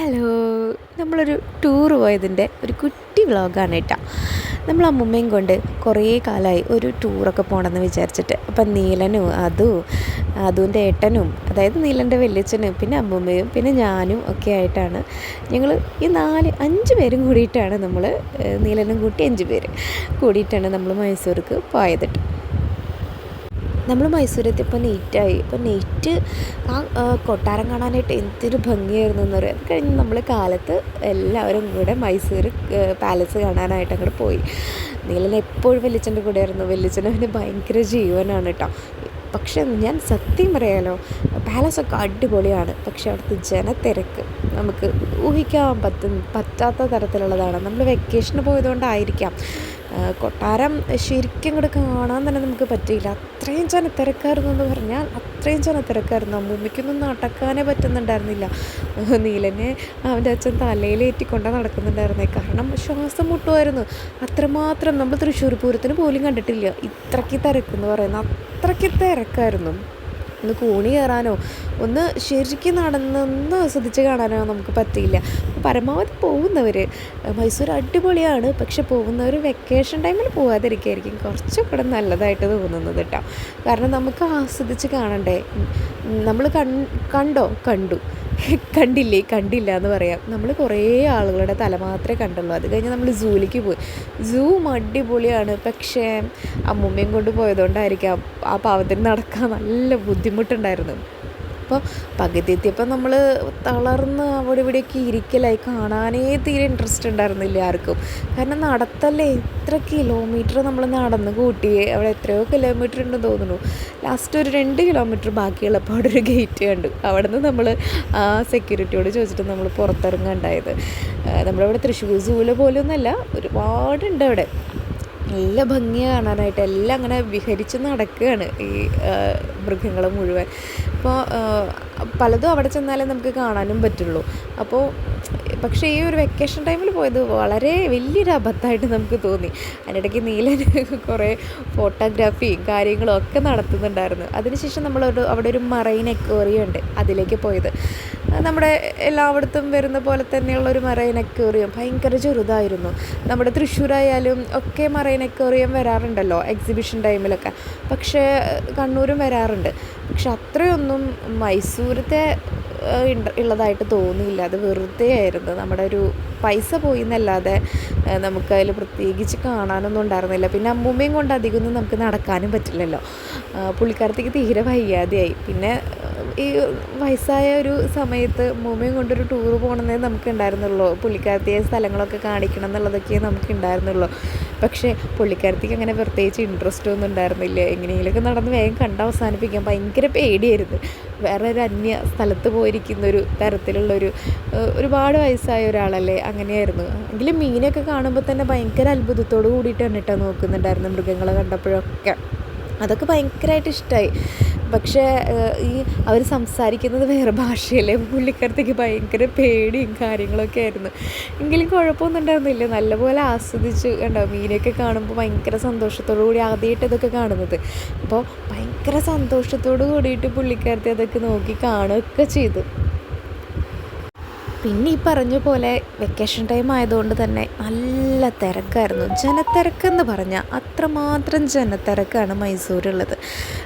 Hello നമ്മളൊരു tour പോയതിന്റെ ഒരു കുട്ടി വ്ളോഗാണ് കേട്ടോ. നമ്മൾ അമ്മുമ്മയും കൊണ്ട് കുറേ കാലമായി ഒരു ടൂറൊക്കെ പോകണമെന്ന് വിചാരിച്ചിട്ട്. അപ്പം നീലനും അതു അതുവിന്റെ ഏട്ടനും അതായത് നീലന്റെ വല്യച്ഛനും പിന്നെ അമ്മുമ്മയും പിന്നെ ഞാനും ഒക്കെ ആയിട്ടാണ് ഞങ്ങൾ ഈ നാല് അഞ്ച് പേരും കൂടിയിട്ടാണ് നമ്മൾ നീലനും കൂട്ടി അഞ്ച് പേര് കൂടിയിട്ടാണ് നമ്മൾ മൈസൂർക്ക് പോയത്. നമ്മൾ മൈസൂരെത്തിയപ്പോൾ നെയ്റ്റായി അപ്പോൾ നെയ്റ്റ് ആ കൊട്ടാരം കാണാനായിട്ട് എന്തൊരു ഭംഗിയായിരുന്നു എന്ന് പറയാം. കഴിഞ്ഞ് നമ്മൾ കാലത്ത് എല്ലാവരും കൂടെ മൈസൂർ പാലസ് കാണാനായിട്ട് അങ്ങോട്ട് പോയി. നീലൻ എപ്പോഴും വെല്ലിച്ചന്റെ കൂടെ ആയിരുന്നു. വെല്ലിച്ചന് അവന് ഭയങ്കര ജീവനാണ് കേട്ടോ പക്ഷെ ഞാൻ സത്യം പറയാലോ പാലസൊക്കെ അടിപൊളിയാണ്. പക്ഷേ അവിടുത്തെ ജനത്തിരക്ക് നമുക്ക് ഊഹിക്കാൻ പറ്റും പറ്റാത്ത തരത്തിലുള്ളതാണ്. നമ്മൾ വെക്കേഷന് പോയതുകൊണ്ടായിരിക്കാം. കൊട്ടാരം ശരിക്കും കൂടെ കാണാൻ തന്നെ നമുക്ക് പറ്റിയില്ല. അത്രയും ജനത്തിരക്കായിരുന്നു എന്ന് പറഞ്ഞാൽ അത്രയും ജനത്തിരക്കായിരുന്നു. അമ്മൂമ്മയ്ക്കൊന്നും നടക്കാനേ പറ്റുന്നുണ്ടായിരുന്നില്ല. നീലനെ അവന്റെ അച്ഛൻ തലയിലേറ്റിക്കൊണ്ടാണ് നടക്കുന്നുണ്ടായിരുന്നത് കാരണം ശ്വാസം മുട്ടുമായിരുന്നു. അത്രമാത്രം നമ്മൾ തൃശ്ശൂർ പൂരത്തിന് പോലും കണ്ടിട്ടില്ല. ഇത്രയ്ക്ക് തിരക്കെന്ന് പറയുന്നത്. അത്രയ്ക്ക് തിരക്കായിരുന്നു. ഒന്ന് കൂണി കയറാനോ ഒന്ന് ശരിക്കും നടന്നൊന്ന് ആസ്വദിച്ച് കാണാനോ നമുക്ക് പറ്റിയില്ല. പരമാവധി പോകുന്നവർ മൈസൂർ അടിപൊളിയാണ് പക്ഷെ പോകുന്നവർ വെക്കേഷൻ ടൈമിൽ പോകാതിരിക്കുകയായിരിക്കും കുറച്ചും കൂടെ നല്ലതായിട്ട് തോന്നുന്നത് കേട്ടോ. കാരണം നമുക്ക് ആസ്വദിച്ച് കാണണ്ടേ? നമ്മൾ കണ്ടോ? കണ്ടു. കണ്ടില്ലേ? കണ്ടില്ല എന്ന് പറയാം. നമ്മൾ കുറേ ആളുകളുടെ തല മാത്രമേ കണ്ടുള്ളൂ. അത് കഴിഞ്ഞ് നമ്മൾ സൂവിലേക്ക് പോയി. ജൂ അടിപൊളിയാണ് പക്ഷേ അമ്മൂമ്മയും കൊണ്ട് പോയതുകൊണ്ടായിരിക്കാം ആ പാവത്തിന് നടക്കാൻ നല്ല ബുദ്ധിമുട്ടുണ്ടായിരുന്നു അപ്പോൾ പകുതി എത്തിയപ്പോൾ നമ്മൾ തളർന്ന് അവിടെ ഇവിടെയൊക്കെ ഇരിക്കലായി. കാണാനേ തീരെ ഇൻട്രസ്റ്റ് ഉണ്ടായിരുന്നില്ല ആർക്കും. കാരണം നടത്തല്ലേ? എത്ര കിലോമീറ്റർ നമ്മൾ നടന്ന് കൂട്ടിയേ അവിടെ എത്രയോ കിലോമീറ്റർ ഉണ്ടെന്ന് തോന്നുന്നു. ലാസ്റ്റ് ഒരു രണ്ട് കിലോമീറ്റർ ബാക്കിയുള്ളപ്പോൾ അവിടെ ഒരു ഗേറ്റ് കണ്ടു. അവിടെ നിന്ന് നമ്മൾ ആ സെക്യൂരിറ്റിയോട് ചോദിച്ചിട്ട് നമ്മൾ പുറത്തിറങ്ങാണ്ടായത്. നമ്മളിവിടെ തൃശ്ശൂർ സൂല പോലൊന്നുമല്ല ഒരുപാടുണ്ട് അവിടെ. നല്ല ഭംഗിയാണ് കാണാനായിട്ട്. എല്ലാം അങ്ങനെ വിഹരിച്ച് നടക്കുകയാണ് ഈ മൃഗങ്ങൾ മുഴുവൻ. അപ്പോൾ പലതും അവിടെ ചെന്നാലേ നമുക്ക് കാണാനും പറ്റുള്ളൂ. അപ്പോൾ പക്ഷേ ഈ ഒരു വെക്കേഷൻ ടൈമിൽ പോയത് വളരെ വലിയൊരു അബദ്ധമായിട്ട് നമുക്ക് തോന്നി. അതിനിടയ്ക്ക് നീലൻ കുറേ ഫോട്ടോഗ്രാഫിയും കാര്യങ്ങളും ഒക്കെ നടത്തുന്നുണ്ടായിരുന്നു. അതിനുശേഷം നമ്മളൊരു അവിടെ ഒരു മറൈൻ എക്വറിയുണ്ട് അതിലേക്ക് പോയത്. നമ്മുടെ എല്ലായിടത്തും വരുന്ന പോലെ തന്നെയുള്ള ഒരു മറൈൻ അക്വേറിയം ഭയങ്കര ചെറുതായിരുന്നു. നമ്മുടെ തൃശ്ശൂരായാലും ഒക്കെ മറൈൻ അക്വേറിയം വരാറുണ്ടല്ലോ എക്സിബിഷൻ ടൈമിലൊക്കെ പക്ഷേ കണ്ണൂരും വരാറുണ്ട്. പക്ഷെ അത്രയൊന്നും മൈസൂരത്തെ ഉള്ളതായിട്ട് തോന്നിയില്ല. അത് വെറുതെ ആയിരുന്നു. നമ്മുടെ ഒരു പൈസ പോയി എന്നല്ലാതെ നമുക്കതിൽ പ്രത്യേകിച്ച് കാണാനൊന്നും ഉണ്ടായിരുന്നില്ല. പിന്നെ അമ്മൂമ്മയും കൊണ്ട് അധികമൊന്നും നമുക്ക് നടക്കാനും പറ്റില്ലല്ലോ. പുള്ളിക്കാരത്തേക്ക് തീരെ വയ്യാതെയായി. പിന്നെ ഈ വയസ്സായ ഒരു സമയത്ത് മൂമ്മയും കൊണ്ടൊരു ടൂർ പോകണമെന്നേ നമുക്ക് ഉണ്ടായിരുന്നുള്ളൂ പുള്ളിക്കാരത്തിയെ സ്ഥലങ്ങളൊക്കെ കാണിക്കണം എന്നുള്ളതൊക്കെ നമുക്ക് ഉണ്ടായിരുന്നുള്ളൂ പക്ഷേ പുള്ളിക്കാരത്തിക്ക് അങ്ങനെ പ്രത്യേകിച്ച് ഇൻട്രസ്റ്റ് ഒന്നും ഉണ്ടായിരുന്നില്ല. എങ്ങനെയെങ്കിലുമൊക്കെ നടന്ന് വേഗം കണ്ട് അവസാനിപ്പിക്കാൻ ഭയങ്കര പേടിയായിരുന്നു. വേറെ ഒരു അന്യ സ്ഥലത്ത് പോയിരിക്കുന്ന ഒരു തരത്തിലുള്ളൊരു ഒരുപാട് വയസ്സായ ഒരാളല്ലേ അങ്ങനെയായിരുന്നു. എങ്കിലും മീനൊക്കെ കാണുമ്പോൾ തന്നെ ഭയങ്കര അത്ഭുതത്തോട് കൂടിയിട്ടാണ് കേട്ടോ നോക്കുന്നുണ്ടായിരുന്നു മൃഗങ്ങളെ കണ്ടപ്പോഴൊക്കെ. അതൊക്കെ ഭയങ്കരമായിട്ട് ഇഷ്ടമായി പക്ഷേ ഈ അവർ സംസാരിക്കുന്നത് വേറെ ഭാഷയല്ലേ? പുള്ളിക്കാരത്തേക്ക് ഭയങ്കര പേടിയും കാര്യങ്ങളൊക്കെ ആയിരുന്നു. എങ്കിലും കുഴപ്പമൊന്നും ഉണ്ടായിരുന്നില്ല. നല്ലപോലെ ആസ്വദിച്ച് കണ്ടോ മീനൊക്കെ കാണുമ്പോൾ ഭയങ്കര സന്തോഷത്തോടു കൂടി ആദ്യമായിട്ട് ഇതൊക്കെ കാണുന്നത്. അപ്പോൾ ഭയങ്കര സന്തോഷത്തോടു കൂടിയിട്ട് പുള്ളിക്കാരത്തെ അതൊക്കെ നോക്കി കാണുകയൊക്കെ ചെയ്തു. പിന്നെ ഈ പറഞ്ഞ പോലെ വെക്കേഷൻ ടൈം ആയതുകൊണ്ട് തന്നെ നല്ല തിരക്കായിരുന്നു. ജനത്തിരക്കെന്ന് പറഞ്ഞാൽ അത്രമാത്രം ജനത്തിരക്കാണ് മൈസൂരുള്ളത്.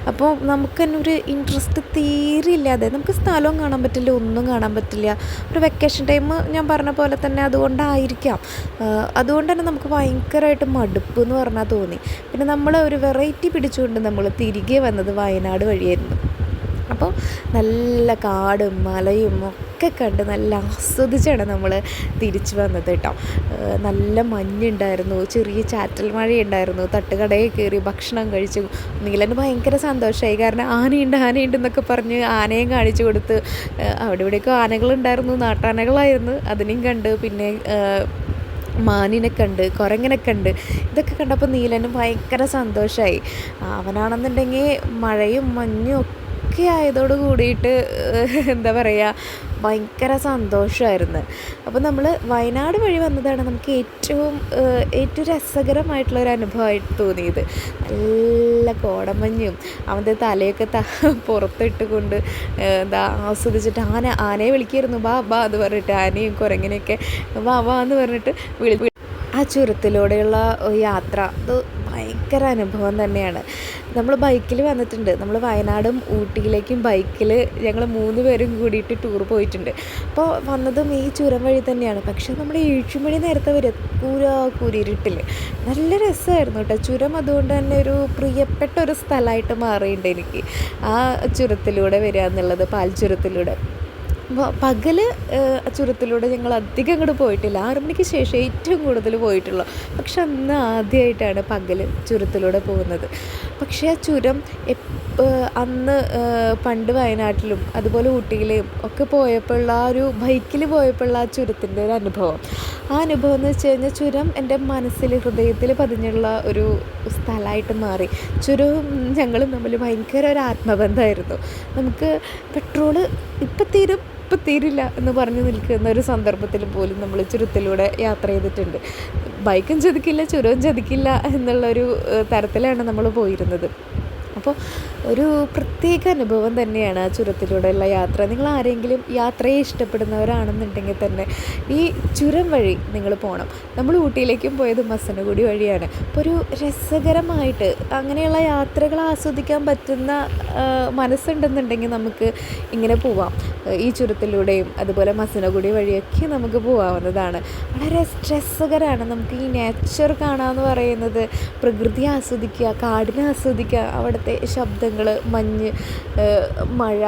അപ്പോൾ നമുക്ക് തന്നെ ഒരു ഇൻട്രസ്റ്റ് തീരെ ഇല്ലാതെ നമുക്ക് സ്ഥലവും കാണാൻ പറ്റില്ല ഒന്നും കാണാൻ പറ്റില്ല. ഒരു വെക്കേഷൻ ടൈം ഞാൻ പറഞ്ഞ പോലെ തന്നെ അതുകൊണ്ടായിരിക്കാം. അതുകൊണ്ട് തന്നെ നമുക്ക് ഭയങ്കരമായിട്ട് മടുപ്പ് എന്ന് പറഞ്ഞാൽ തോന്നി. പിന്നെ നമ്മൾ ഒരു വെറൈറ്റി പിടിച്ചുകൊണ്ട് നമ്മൾ തിരികെ വന്നത് വയനാട് വഴിയായിരുന്നു. അപ്പോൾ നല്ല കാടും മലയും ഒക്കെ കണ്ട് നല്ല ആസ്വദിച്ചാണ് നമ്മൾ തിരിച്ചു വന്നത് കേട്ടോ. നല്ല മഞ്ഞുണ്ടായിരുന്നു ചെറിയ ചാറ്റൽ മഴയുണ്ടായിരുന്നു തട്ടുകടയിൽ കയറി ഭക്ഷണം കഴിച്ചു. നീലന് ഭയങ്കര സന്തോഷമായി. കാരണം ആനയുണ്ട് ആനയുണ്ട് എന്നൊക്കെ പറഞ്ഞ് ആനയും കാണിച്ചു കൊടുത്ത് അവിടെ ഇവിടെയൊക്കെ ആനകളുണ്ടായിരുന്നു നാട്ടാനകളായിരുന്നു. അതിനെയും കണ്ട് പിന്നെ മാനിനെ കണ്ട് കുരങ്ങനെ കണ്ട് ഇതൊക്കെ കണ്ടപ്പോൾ നീലന് ഭയങ്കര സന്തോഷമായി. അവനാണെന്നുണ്ടെങ്കിൽ മഴയും മഞ്ഞും ഒക്കെ ആയതോട് കൂടിയിട്ട് എന്താ പറയുക ഭയങ്കര സന്തോഷമായിരുന്നു അപ്പോൾ നമ്മൾ വയനാട് വഴി വന്നതാണ് നമുക്ക് ഏറ്റവും ഏറ്റവും രസകരമായിട്ടുള്ള ഒരു അനുഭവമായിട്ട് തോന്നിയത്. നല്ല കോടമഞ്ഞും അവന്റെ തലയൊക്കെ ത പുറത്തിട്ട് കൊണ്ട് എന്താ ആസ്വദിച്ചിട്ട് ആന ആനയെ വിളിക്കായിരുന്നു ബാ ബാ എന്ന് പറഞ്ഞിട്ട് ആനയും കുരങ്ങനെയൊക്കെ വാ വാ എന്ന് പറഞ്ഞിട്ട് വിളി ആ ചുരത്തിലൂടെയുള്ള യാത്ര അത് ഭയങ്കര അനുഭവം തന്നെയാണ്. നമ്മൾ ബൈക്കിൽ വന്നിട്ടുണ്ട്. നമ്മൾ വയനാടും ഊട്ടിയിലേക്കും ബൈക്കിൽ ഞങ്ങൾ മൂന്ന് പേരും കൂടിയിട്ട് ടൂർ പോയിട്ടുണ്ട്. അപ്പോൾ വന്നതും ഈ ചുരം വഴി തന്നെയാണ്. പക്ഷേ നമ്മുടെ ഏഴുമണി നേരത്തെ വരെ പൂരാ കൂരിരുട്ടിൽ നല്ല രസമായിരുന്നു കേട്ടോ. ചുരം അതുകൊണ്ട് തന്നെ ഒരു പ്രിയപ്പെട്ട ഒരു സ്ഥലമായിട്ട് മാറിയിട്ടുണ്ട് എനിക്ക്. ആ ചുരത്തിലൂടെ വരിക എന്നുള്ളത് പാൽ ചുരത്തിലൂടെ അപ്പോൾ പകൽ ചുരത്തിലൂടെ ഞങ്ങൾ അധികം അങ്ങോട്ട് പോയിട്ടില്ല. ആറു മണിക്ക് ശേഷം ഏറ്റവും കൂടുതൽ പോയിട്ടുള്ളൂ. പക്ഷെ അന്ന് ആദ്യമായിട്ടാണ് പകൽ ചുരത്തിലൂടെ പോകുന്നത്. പക്ഷേ ആ ചുരം അന്ന് പണ്ട് വയനാട്ടിലും അതുപോലെ ഊട്ടിയിലെയും ഒക്കെ പോയപ്പോഴുള്ള ആ ഒരു ബൈക്കിൽ പോയപ്പോഴുള്ള ആ ചുരത്തിന്റെ ഒരു അനുഭവം. ആ അനുഭവം എന്ന് വെച്ച് കഴിഞ്ഞാൽ ചുരം എന്റെ മനസ്സിൽ ഹൃദയത്തിൽ പതിഞ്ഞുള്ള ഒരു സ്ഥലമായിട്ട് മാറി. ചുരവും ഞങ്ങളും തമ്മിൽ ഭയങ്കര ഒരു ആത്മബന്ധമായിരുന്നു. നമുക്ക് പെട്രോൾ ഇപ്പം തീരും. ഇപ്പം തീരില്ല എന്ന് പറഞ്ഞു നിൽക്കുന്ന ഒരു സന്ദർഭത്തിൽ പോലും നമ്മൾ ചുരത്തിലൂടെ യാത്ര ചെയ്തിട്ടുണ്ട്. ബൈക്കും ചതിക്കില്ല ചുരവും ചതിക്കില്ല എന്നുള്ളൊരു തരത്തിലാണ് നമ്മൾ പോയിരുന്നത്. അപ്പോൾ ഒരു പ്രത്യേക അനുഭവം തന്നെയാണ് ആ ചുരത്തിലൂടെയുള്ള യാത്ര. നിങ്ങൾ ആരെങ്കിലും യാത്രയെ ഇഷ്ടപ്പെടുന്നവരാണെന്നുണ്ടെങ്കിൽ തന്നെ ഈ ചുരം വഴി നിങ്ങൾ പോകണം നമ്മൾ ഊട്ടിയിലേക്കും പോയത് മസനഗുടി വഴിയാണ്. അപ്പോൾ ഒരു രസകരമായിട്ട് അങ്ങനെയുള്ള യാത്രകൾ ആസ്വദിക്കാൻ പറ്റുന്ന മനസ്സുണ്ടെന്നുണ്ടെങ്കിൽ നമുക്ക് ഇങ്ങനെ പോവാം. ഈ ചുരത്തിലൂടെയും അതുപോലെ മസനഗുടി വഴിയൊക്കെ നമുക്ക് പോകാവുന്നതാണ് വളരെ സ്ട്രെസ്സുകരാണ് നമുക്ക് ഈ നേച്ചർ കാണാമെന്ന് പറയുന്നത്. പ്രകൃതി ആസ്വദിക്കുക കാടിനെ ആസ്വദിക്കുക അവിടുത്തെ ശബ്ദങ്ങൾ മഞ്ഞ് മഴ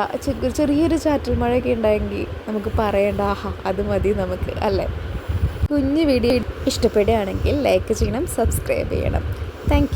ചെറിയൊരു ചാറ്റൽ മഴയൊക്കെ ഉണ്ടായെങ്കിൽ നമുക്ക് പറയേണ്ട ആഹാ അത് മതി നമുക്ക് അല്ലേ? കുഞ്ഞു വീഡിയോ ഇഷ്ടപ്പെടുകയാണെങ്കിൽ ലൈക്ക് ചെയ്യണം സബ്സ്ക്രൈബ് ചെയ്യണം. താങ്ക്